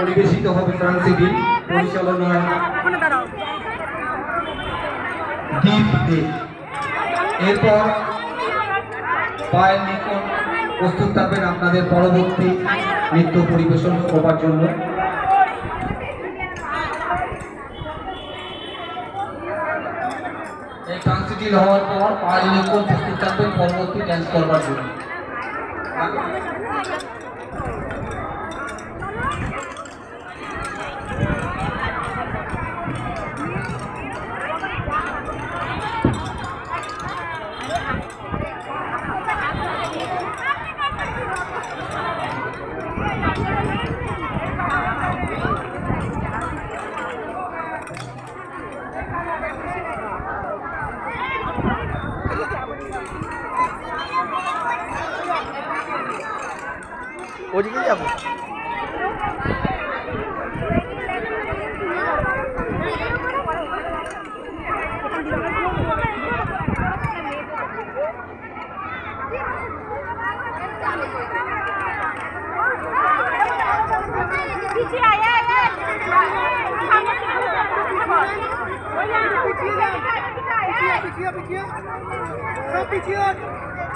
পরিবেশিত হবে পরিচালনা এরপর পায়ের নিকট প্রস্তুত থাকবেন আপনাদের পরবর্তী নৃত্য পরিবেশন করবার জন্য। ট্রান্সিটিল হওয়ার পর পায়েল নিকন প্রস্তুত থাকবেন পরবর্তী ড্যান্স করবার জন্য। ওদিকে যাব। পিছিয়ে পিছিয়ে। সব পিছিয়ে।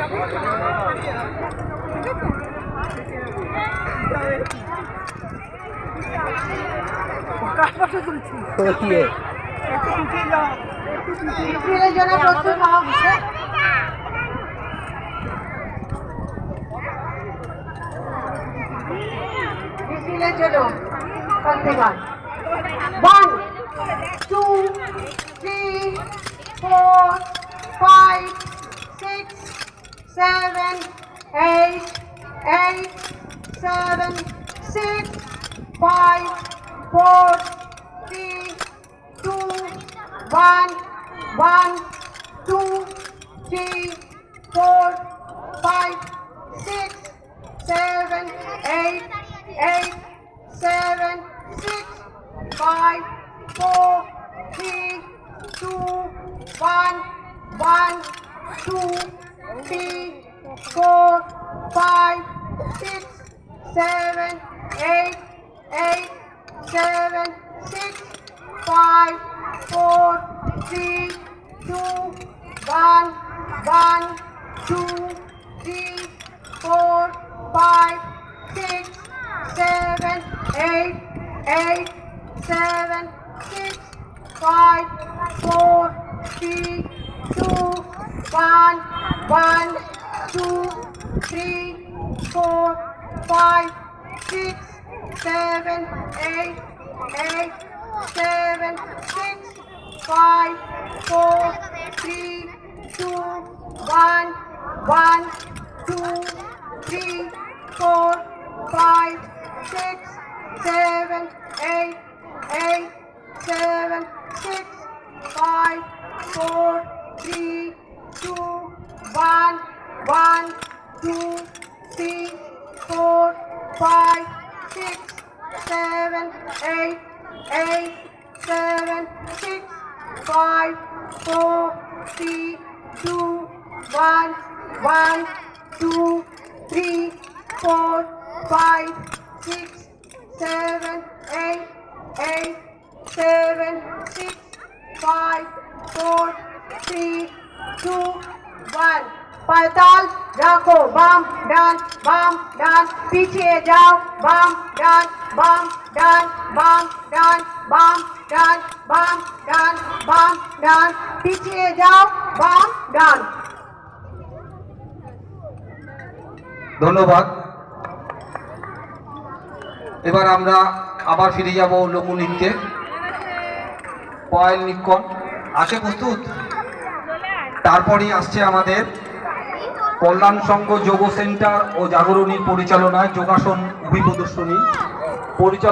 আয় পেছনে আয় পেছনে আয় আয় পিছিয়ে seven, eight, eight, seven, six, five, four, three, two, one, one, two, three, four, five, six, seven, eight, eight, seven, six, five, four, five, six, seven, eight, eight, seven, six, five, four, three, two, one, one, two, three, four, five, six, seven, eight, eight, seven, six, five, four, three, two, one, one, two, three, four, five, six, seven, eight, eight, seven, six, five, four, three, two, one, one, two, three, four, five, six, seven, eight, eight, seven, six, five, four, three, two, one, one, two, three, four, five, six, seven, eight, eight, seven, six, five, four, three, two, one, one, two, three, four, five, six, seven, eight, eight, seven, six, five, four, three, two, one. পায়তাল রাখো, বাম, ডান বাম, ডান, পিছিয়ে যাও, বাম, ডান বাম ডান বাম ডান বাম ডান বাম ডান বাম, ডান, পিছিয়ে যাও, বাম, ডান। ধন্যবাদ। এবার আমরা আবার ফিরে যাব লোকনৃত্যে পায়েল নিক্ষণ আছে প্রস্তুত? তারপরেই আসছে আমাদের কল্যাণ সংঘ যোগ সেন্টার ও জাগরণী পরিচালনায় যোগাসন অভিপ্রদর্শনী পরিচালনা